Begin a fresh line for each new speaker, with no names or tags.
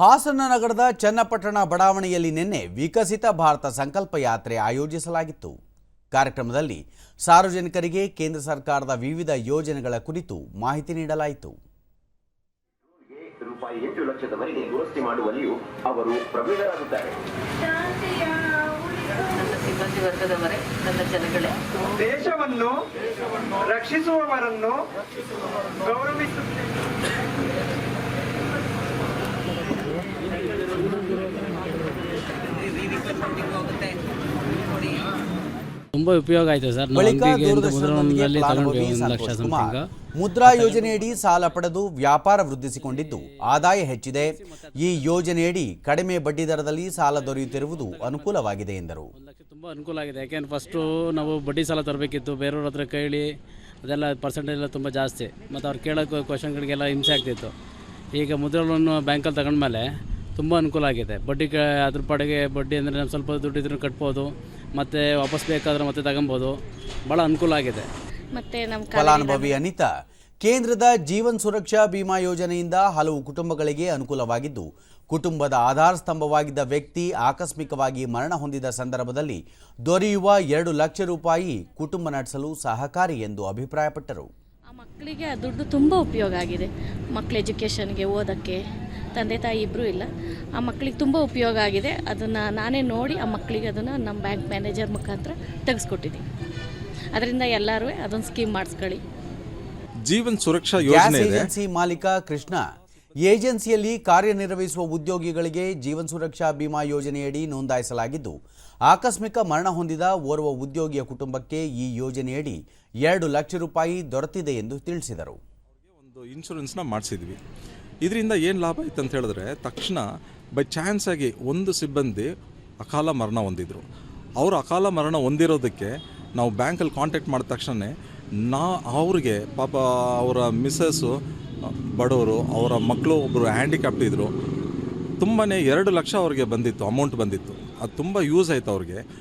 ಹಾಸನ ನಗರದ ಚನ್ನಪಟ್ಟಣ ಬಡಾವಣೆಯಲ್ಲಿ ನಿನ್ನೆ ವಿಕಸಿತ ಭಾರತ ಸಂಕಲ್ಪ ಯಾತ್ರೆ ಆಯೋಜಿಸಲಾಗಿತ್ತು. ಕಾರ್ಯಕ್ರಮದಲ್ಲಿ ಸಾರ್ವಜನಿಕರಿಗೆ ಕೇಂದ್ರ ಸರ್ಕಾರದ ವಿವಿಧ ಯೋಜನೆಗಳ ಕುರಿತು ಮಾಹಿತಿ ನೀಡಲಾಯಿತು.
ರೂಪಾಯಿ ಎಂಟು ಲಕ್ಷದವರೆಗೆ ದುರಸ್ತಿ ಮಾಡುವಲ್ಲಿಯೂ ಅವರು ಪ್ರಬೀಣರಾಗುತ್ತಾರೆ
ನನ್ನ ಸಿಬ್ಬಂದಿ ವರ್ಗದವರೇ ನನ್ನ ಜನಗಳೇ.
ದೇಶವನ್ನು ರಕ್ಷಿಸುವವರನ್ನು ಗೌರವಿಸುತ್ತೇವೆ
ತುಂಬಾ ಉಪಯೋಗ ಆಯ್ತು ಸರ್.
ಬಳಿಕ ದೂರದರ್ಶನದೊಂದಿಗೆ ಫಲಾನುಭವಿ ಸಂತೋಷ್ ಕುಮಾರ್. ಮುದ್ರಾ ಯೋಜನೆಯಡಿ ಸಾಲ ಪಡೆದು ವ್ಯಾಪಾರ ವೃದ್ಧಿಸಿಕೊಂಡಿದ್ದು. ಆದಾಯ ಹೆಚ್ಚಿದೆ. ಈ ಯೋಜನೆಯಡಿ ಕಡಿಮೆ ಬಡ್ಡಿ ದರದಲ್ಲಿ ಸಾಲ ದೊರೆಯುತ್ತಿರುವುದು ಅನುಕೂಲವಾಗಿದೆ ಎಂದರು.
ತುಂಬ ಅನುಕೂಲ ಆಗಿದೆ. ಯಾಕೆಂದ್ರೆ ಫಸ್ಟು ನಾವು ಬಡ್ಡಿ ಸಾಲ ತರಬೇಕಿತ್ತು. ಬೇರೆಯವ್ರ ಹತ್ರ ಕೇಳಿ ಅದೆಲ್ಲ ಪರ್ಸೆಂಟೇಜ್ ಎಲ್ಲ ತುಂಬ ಜಾಸ್ತಿ. ಮತ್ತು ಅವ್ರು ಕೇಳೋ ಕ್ವಶನ್ಗಳಿಗೆಲ್ಲ ಹಿಂಸೆ ಆಗ್ತಿತ್ತು. ಈಗ ಮುದ್ರಾ ಲೋನ್ ಬ್ಯಾಂಕಲ್ಲಿ ತಗೊಂಡ್ಮೇಲೆ ತುಂಬ ಅನುಕೂಲ ಆಗಿದೆ. ಬಡ್ಡಿ ಕ ಅದ್ರ ಪಾಡಿಗೆ ಬಡ್ಡಿ ಅಂದರೆ ನಾವು ಸ್ವಲ್ಪ ದುಡ್ಡಿದ್ರು ಕಟ್ಬೋದು. ಮತ್ತು ವಾಪಸ್ ಬೇಕಾದ್ರೆ ಮತ್ತೆ ತಗೊಬೋದು. ಭಾಳ ಅನುಕೂಲ ಆಗಿದೆ.
ಮತ್ತೆ ನಮ್ಮ
ಫಲಾನುಭವಿ ಅನಿತಾ ಕೇಂದ್ರದ ಜೀವನ್ ಸುರಕ್ಷಾ ಬಿಮಾ ಯೋಜನೆಯಿಂದ ಹಲವು ಕುಟುಂಬಗಳಿಗೆ ಅನುಕೂಲವಾಗಿದ್ದು ಕುಟುಂಬದ ಆಧಾರ ಸ್ತಂಭವಾಗಿದ್ದ ವ್ಯಕ್ತಿ ಆಕಸ್ಮಿಕವಾಗಿ ಮರಣ ಹೊಂದಿದ ಸಂದರ್ಭದಲ್ಲಿ ದೊರೆಯುವ ಎರಡು ಲಕ್ಷ ರೂಪಾಯಿ ಕುಟುಂಬ ನಡೆಸಲು ಸಹಕಾರಿ ಎಂದು ಅಭಿಪ್ರಾಯಪಟ್ಟರು.
ಆ ಮಕ್ಕಳಿಗೆ ಆ ದುಡ್ಡು ತುಂಬ ಉಪಯೋಗ ಆಗಿದೆ. ಮಕ್ಕಳ ಎಜುಕೇಷನ್ಗೆ ಓದೋಕ್ಕೆ ತಂದೆ ತಾಯಿ ಇಬ್ಬರೂ ಇಲ್ಲ. ಆ ಮಕ್ಕಳಿಗೆ ತುಂಬ ಉಪಯೋಗ ಆಗಿದೆ. ಅದನ್ನು ನಾನೇ ನೋಡಿ ಆ ಮಕ್ಕಳಿಗೆ ಅದನ್ನು ನಮ್ಮ ಬ್ಯಾಂಕ್ ಮ್ಯಾನೇಜರ್ ಮುಖಾಂತರ ತೆಗೆಸ್ಕೊಟ್ಟಿದ್ದೀನಿ ಅದರಿಂದ ಎಲ್ಲರೂ ಅದೊಂದು ಸ್ಕೀಮ್ ಮಾಡಿಸ್ಕೊಳ್ಳಿ.
ಜೀವನ್ ಸುರಕ್ಷಾ
ಗ್ಯಾಸ್
ಯೋಜನೆ ಇದೆ.
ಏಜೆನ್ಸಿ ಮಾಲೀಕ ಕೃಷ್ಣ. ಏಜೆನ್ಸಿಯಲ್ಲಿ ಕಾರ್ಯನಿರ್ವಹಿಸುವ ಉದ್ಯೋಗಿಗಳಿಗೆ ಜೀವನ್ ಸುರಕ್ಷಾ ಬಿಮಾ ಯೋಜನೆಯಡಿ ನೋಂದಾಯಿಸಲಾಗಿದ್ದು ಆಕಸ್ಮಿಕ ಮರಣ ಹೊಂದಿದ ಓರ್ವ ಉದ್ಯೋಗಿಯ ಕುಟುಂಬಕ್ಕೆ ಈ ಯೋಜನೆಯಡಿ ಎರಡು ಲಕ್ಷ ರೂಪಾಯಿ ದೊರೆತಿದೆ ಎಂದು ತಿಳಿಸಿದರು.
ಒಂದು ಇನ್ಶೂರೆನ್ಸ್ನ ಮಾಡಿಸಿದ್ವಿ. ಇದರಿಂದ ಏನು ಲಾಭ ಆಯ್ತು ಅಂತ ಹೇಳಿದ್ರೆ, ತಕ್ಷಣ ಬೈ ಚಾನ್ಸ್ ಆಗಿ ಒಂದು ಸಿಬ್ಬಂದಿ ಅಕಾಲ ಮರಣ ಹೊಂದಿದ್ರು. ಅವರು ಅಕಾಲ ಮರಣ ಹೊಂದಿರೋದಕ್ಕೆ ನಾವು ಬ್ಯಾಂಕಲ್ಲಿ ಕಾಂಟ್ಯಾಕ್ಟ್ ಮಾಡಿದ ತಕ್ಷಣ ನಾ, ಅವ್ರಿಗೆ ಪಾಪ ಅವರ ಮಿಸ್ಸಸ್ಸು ಬಡವರು, ಅವರ ಮಕ್ಕಳು ಒಬ್ಬರು ಹ್ಯಾಂಡಿಕ್ಯಾಪ್ಟ್ ಇದ್ದರು ತುಂಬಾ ಎರಡು ಲಕ್ಷ ಅವ್ರಿಗೆ ಬಂದಿತ್ತು ಅಮೌಂಟ್ ಬಂದಿತ್ತು. ಅದು ತುಂಬ ಯೂಸ್ ಆಯಿತು ಅವ್ರಿಗೆ.